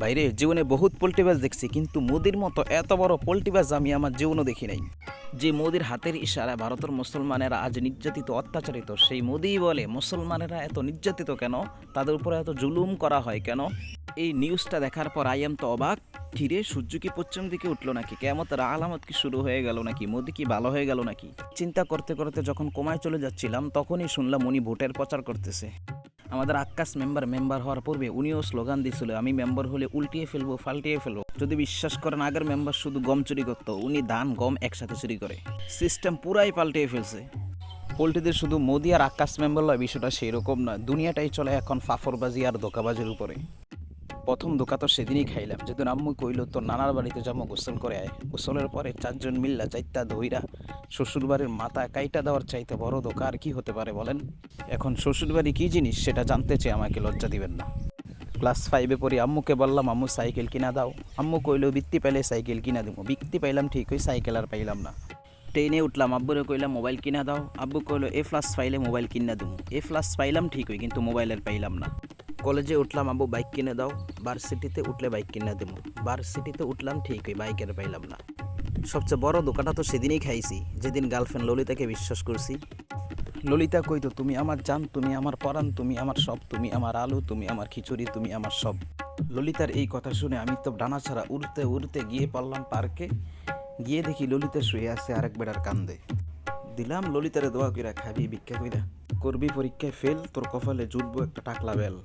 বাইরে জীবনে বহুত পোল্ট্রিবাজ দেখছি, কিন্তু মোদির মতো এত বড় পোল্ট্রিবাজ আমি আমার জীবনও দেখি নাই। যে মোদির হাতের ইশারায় ভারতের মুসলমানেরা আজ নির্যাতিত, অত্যাচারিত, সেই মোদিই বলে মুসলমানেরা এত নির্যাতিত কেন? তাদের উপরে এত জুলুম করা হয় কেন? এই নিউজটা দেখার পর আই এম তো অবাক। কিরে সূর্য কি পশ্চিম দিকে উঠল নাকি? কেমতের আলামত কি শুরু হয়ে গেল নাকি? মোদি কি ভালো হয়ে গেল নাকি? চিন্তা করতে করতে যখন কমায় চলে যাচ্ছিলাম, তখনই শুনলাম উনি ভোটের প্রচার করতেছে। আমাদের আকাশ মেম্বার মেম্বার হওয়ার পূর্বে উনিও স্লোগান দিয়েছিল আমি মেম্বার হলে উল্টিয়ে ফেলব, ফাল্টিয়ে ফেলব। যদি বিশ্বাস করেন, আগের মেম্বার শুধু গম চুরি করতো, উনি ধান, গম একসাথে চুরি করে। সিস্টেম পুরাই পাল্টিয়ে ফেলছে। পোলট্রিদের শুধু মোদি আর আকাশ মেম্বার লয়, বিষয়টা সেই রকম নয়। দুনিয়াটাই চলে এখন ফাফরবাজি আর ধোকাবাজির উপরে। প্রথম দোকা তো সেদিনই খাইলাম। যেদিন আম্মু কইল তো নানার বাড়িতে যাব, গোসল করে আয়। গোসলের পরে চারজন মিল্লা চাইতা ধইরা শ্বশুরবাড়ির মাথা কাইটা দেওয়ার চাইতে বড় ধোকা আর কি হতে পারে বলেন? এখন শ্বশুরবাড়ি কি জিনিস সেটা জানতে চেয়ে আমাকে লজ্জা দিবেন না। ক্লাস ফাইভে পড়ি আম্মুকে বললাম, আম্মু, সাইকেল কিনা দাও। আম্মু কইলো, বৃত্তি পাইলে সাইকেল কিনা দিব। বৃত্তি পাইলাম ঠিক, ওই সাইকেল আর পাইলাম না। ট্রেনে উঠলাম, আব্বুরে কইলাম, মোবাইল কিনা দাও। আব্বু কইলো, এ প্লাস পাইলে মোবাইল কিনা দিব। এ প্লাস পাইলাম ঠিক হই কিন্তু মোবাইলের পাইলাম না। কলেজে উঠলাম আব্বু বাইক কিনে দাও। ভার্সিটিতে উঠলে বাইক কিনে দেবো। ভার্সিটিতে উঠলাম ঠিক ওই বাইকের পাইলাম না। সবচেয়ে বড় দোকানটা তো সেদিনই খাইছি, যেদিন গার্লফ্রেন্ড ললিতাকে বিশ্বাস করছি। ললিতা কই কইতো, তুমি আমার জান, তুমি আমার পরাণ, তুমি আমার সব, তুমি আমার আলু, তুমি আমার খিচুড়ি, তুমি আমার সব। ললিতার এই কথা শুনে আমি তো ডানা ছাড়া উড়তে উড়তে গিয়ে পারলাম পার্কে। গিয়ে দেখি ললিতা শুয়ে আছে আরেক বেড়ার কান্দে। দিলাম ললিতারে দোয়া কইরা, খাবি, ভিক্ষা কইরা। করবি পরীক্ষায় ফেল তোর কপালে জুটবো একটা টাকলা বেল।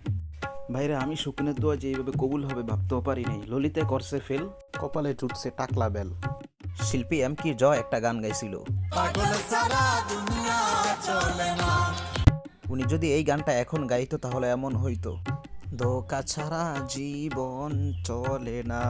ভাইরা আমি শুকনের দোয়া যে এইভাবে কবুল হবে ভাবতেও পারি নাই। ললিতে করছে ফেল। কপালে জুটছে টাকলা বেল। শিল্পী এম কি জ একটা গান গাইছিল। উনি যদি এই গানটা এখন গাইতো তাহলে এমন হইতো। ধোকা ছাড়া জীবন চলে না।